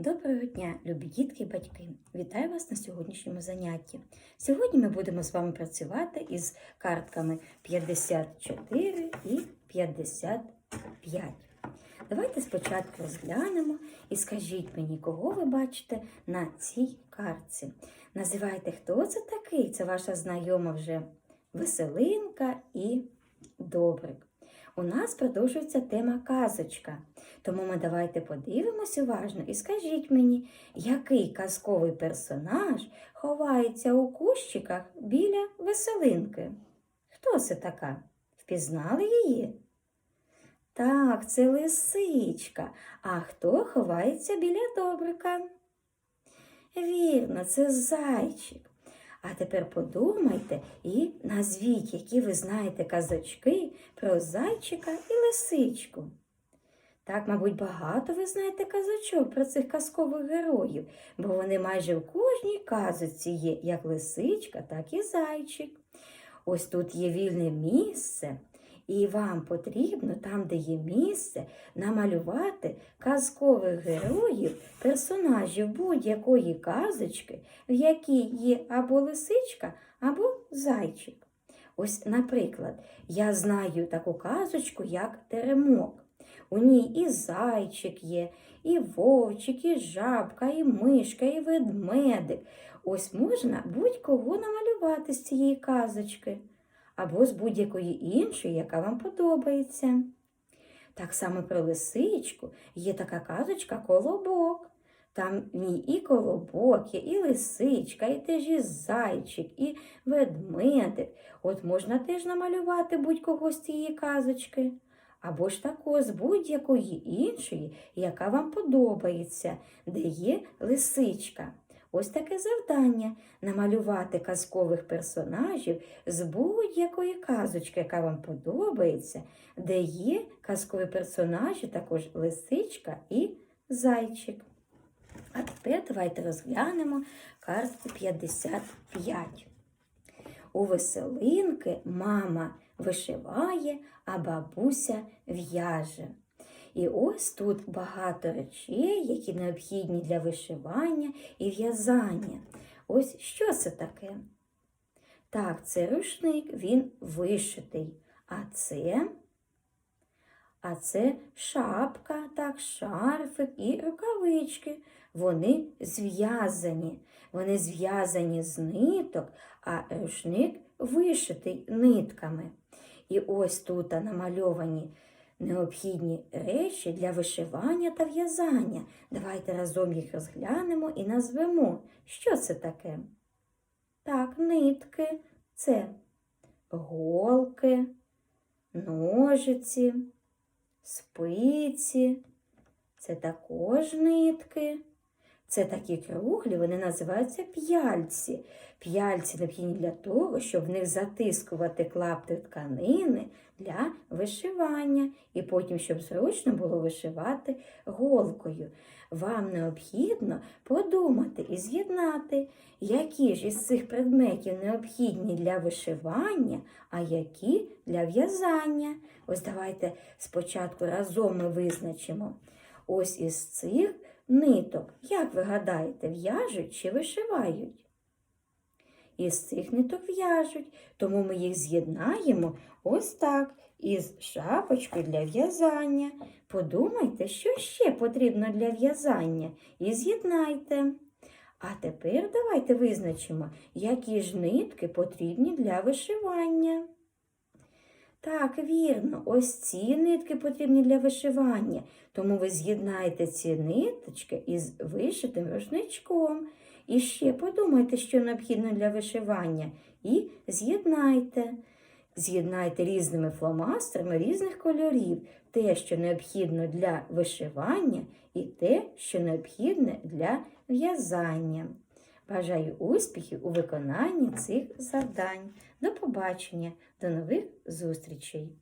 Доброго дня, любі дітки і батьки! Вітаю вас на сьогоднішньому занятті. Сьогодні ми будемо з вами працювати із картками 54 і 55. Давайте спочатку розглянемо і скажіть мені, кого ви бачите на цій картці. Називайте, хто це такий? Це ваша знайома вже веселинка і добрик. У нас продовжується тема казочка. Тому ми давайте подивимось уважно і скажіть мені, який казковий персонаж ховається у кущиках біля веселинки? Хто це така? Впізнали її? Так, це лисичка. А хто ховається біля добрика? Вірно, це зайчик. А тепер подумайте і назвіть, які ви знаєте казочки про зайчика і лисичку. Так, мабуть, багато ви знаєте казочок про цих казкових героїв, бо вони майже в кожній казочці є як лисичка, так і зайчик. Ось тут є вільне місце, і вам потрібно, там, де є місце, намалювати казкових героїв, персонажів будь-якої казочки, в якій є або лисичка, або зайчик. Ось, наприклад, я знаю таку казочку, як Теремок. У ній і зайчик є, і вовчик, і жабка, і мишка, і ведмедик. Ось можна будь-кого намалювати з цієї казочки, або з будь-якої іншої, яка вам подобається. Так само про лисичку є така казочка колобок. Там в ній і колобок є, і лисичка, і теж і зайчик, і ведмедик. От можна теж намалювати будь-кого з цієї казочки або ж також з будь-якої іншої, яка вам подобається, де є лисичка. Ось таке завдання намалювати казкових персонажів з будь-якої казочки, яка вам подобається, де є казкові персонажі, також лисичка і зайчик. А тепер давайте розглянемо картку 55. У веселинки мама вишиває, а бабуся в'яже. І ось тут багато речей, які необхідні для вишивання і в'язання. Ось що це таке? Так, це рушник, він вишитий. А це а це шапка, так, шарфик і рукавички. Вони зв'язані. Вони зв'язані з ниток, а рушник вишитий нитками. І ось тут намальовані необхідні речі для вишивання та в'язання. Давайте разом їх розглянемо і назвемо, що це таке. Так, нитки це голки, ножиці, спиці, це також нитки. Це такі круглі, вони називаються п'яльці. П'яльці необхідні для того, щоб в них затискувати клапти тканини для вишивання, і потім, щоб зручно було вишивати голкою. Вам необхідно подумати і з'єднати, які ж із цих предметів необхідні для вишивання, а які для в'язання. Ось давайте спочатку разом ми визначимо. Ось із цих ниток, як ви гадаєте, в'яжуть чи вишивають? Із цих ниток в'яжуть, тому ми їх з'єднаємо ось так, із шапочкою для в'язання. Подумайте, що ще потрібно для в'язання, і з'єднайте. А тепер давайте визначимо, які ж нитки потрібні для вишивання. Так, вірно, ось ці нитки потрібні для вишивання, тому ви з'єднаєте ці ниточки із вишитим рушничком. І ще подумайте, що необхідно для вишивання, і з'єднайте. З'єднайте різними фломастерами різних кольорів те, що необхідно для вишивання, і те, що необхідне для в'язання. Бажаю успіхів у виконанні цих завдань. До побачення, до нових зустрічей!